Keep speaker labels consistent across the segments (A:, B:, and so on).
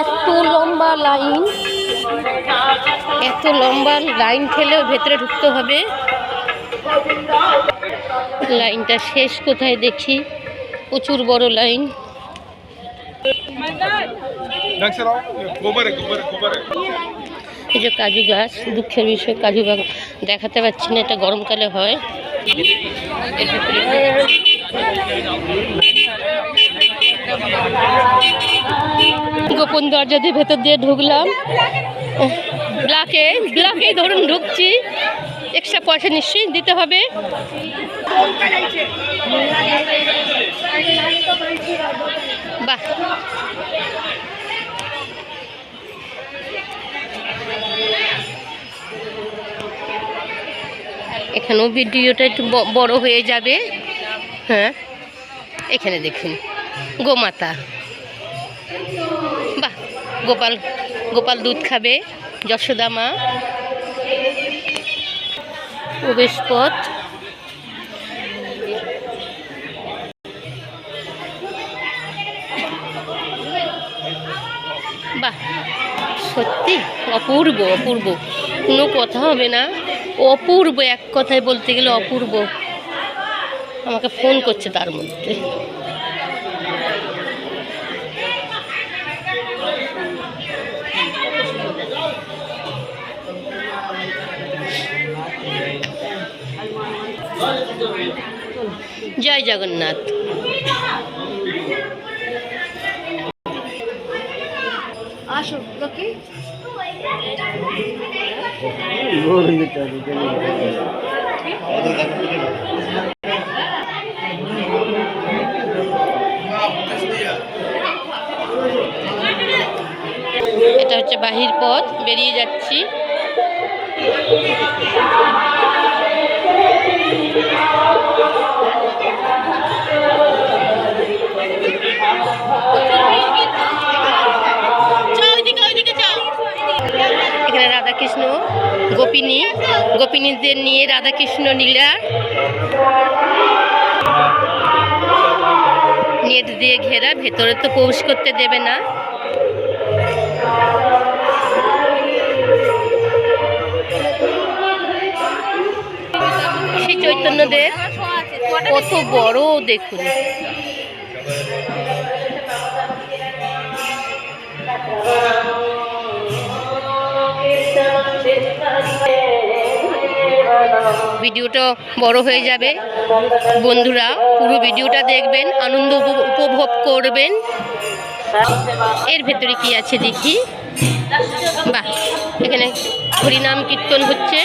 A: এত লম্বা লাইন এত লম্বা লাইন ঠেলেও ভেতরে ঢুকতে হবে। লাইনটা শেষ কোথায় দেখি? প্রচুর বড় লাইন। এই যে কাজু গাছ দুঃখের বিষয় কাজু গাছ দেখাতে পাচ্ছি না এটা গরমকালে হয়। গোপন দরজা দিয়ে ভেতর দিয়ে ঢুকলাম। ব্লাকে ব্লাকে ধরুন ঢুকছি। এক্সট্রা পয়সা নিশ্চয়ই দিতে হবে। বাহ। এখানেও ভিডিওটা একটু বড় হয়ে যাবে। হ্যাঁ এখানে দেখুন। গোমাতা। বাহ, গোপাল গোপাল দুধ খাবে, যশোদা মা। প্রবেশ পথ বাহ, সত্যি, অপূর্ব অপূর্ব। কোনো কথা হবে না। অপূর্ব, এক কথায় বলতে গেলে অপূর্ব। আমাকে ফোন করছে তার মধ্যে। জয় জগন্নাথ। আসো লোকে এটা হচ্ছে বাহির পথ বেরিয়ে যাচ্ছি। গোপিনীদের নিয়ে রাধাকৃষ্ণ নীলা নেট দিয়ে ঘেরা, ভেতরে তো প্রবেশ করতে দেবে না। শ্রী চৈতন্যদেব, কত বড় দেখুন। ভিডিওটা বড় হয়ে যাবে। বন্ধুরা, পুরো ভিডিওটা দেখবেন, আনন্দ উপভোগ করবেন। এর ভেতরে কি আছে দেখি? বাহ, এখানে হরিনাম কীর্তন হচ্ছে।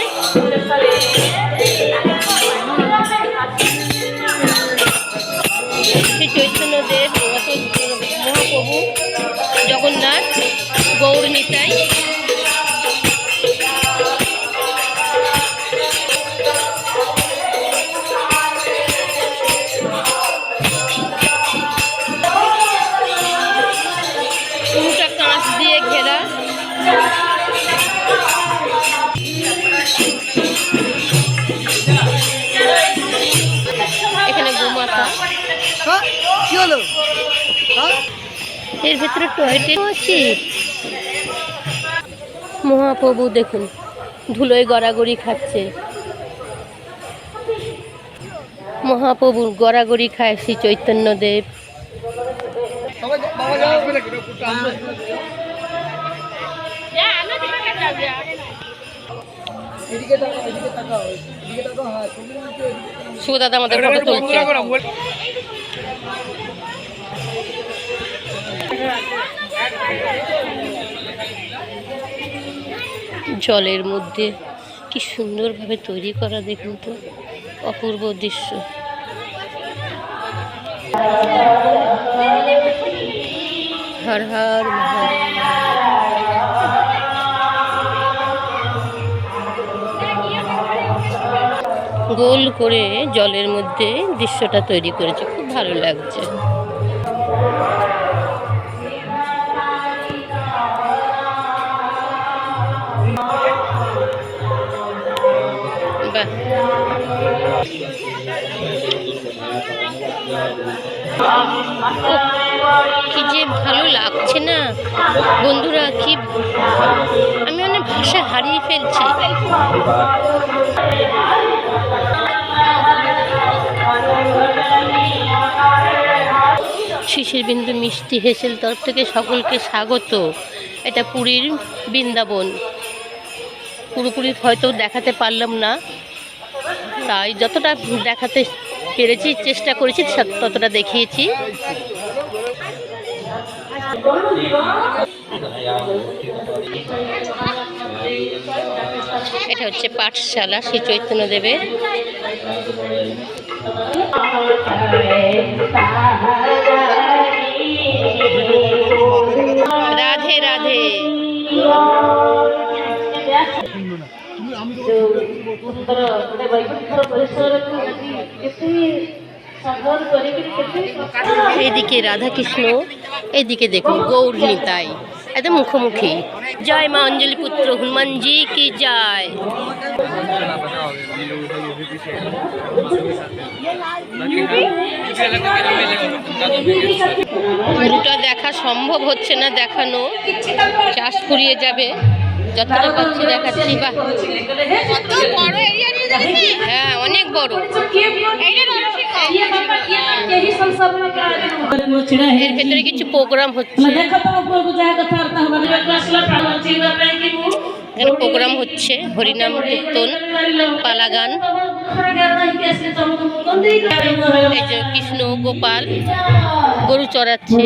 A: এর ভেতরে টয়লেট আছে। মহাপ্রভু দেখুন, ধুলোয় গড়াগড়ি খাচ্ছে। মহাপ্রভু গড়াগড়ি খায় শ্রী চৈতন্যদেব। সুদাদা আমাদের ফটো আসবে জলের মধ্যে কি সুন্দরভাবে তৈরি করা দেখুন তো, অপূর্ব দৃশ্য। হর হর গোল করে জলের মধ্যে দৃশ্যটা তৈরি করেছে, খুব ভালো লাগছে।
B: কি যে ভালো লাগছে না? বন্ধুরা, কি আমি অনেক ভাষা হারিয়ে ফেলছি। শিশির বিন্দু মিষ্টি হেসেল তরফ থেকে সকলকে স্বাগত। এটা পুরীর বৃন্দাবন। পুরোপুরি হয়তো দেখাতে পারলাম না। তাই যতটা দেখাতে পেরেছি চেষ্টা করেছি ততটা দেখিয়েছি। এটা হচ্ছে পাঠশালা শ্রী চৈতন্যদেবের। রাধে রাধে। এদিকে রাধাকৃষ্ণ এদিকে দেখুন গৌর নিতাই একদম মুখোমুখি। জয় মা অঞ্জলি পুত্র হনুমানজি কি জয়। পুরোটা দেখা সম্ভব হচ্ছে না দেখানো, চাষ ফুরিয়ে যাবে। যতটা পাচ্ছি দেখাচ্ছি হ্যাঁ অনেক বড়। এর ভেতরে কিছু প্রোগ্রাম হচ্ছে। এখানে প্রোগ্রাম হচ্ছে হরিনাম কীর্তন, পালাগান। এই যে কৃষ্ণ গোপাল গরু চড়াচ্ছে।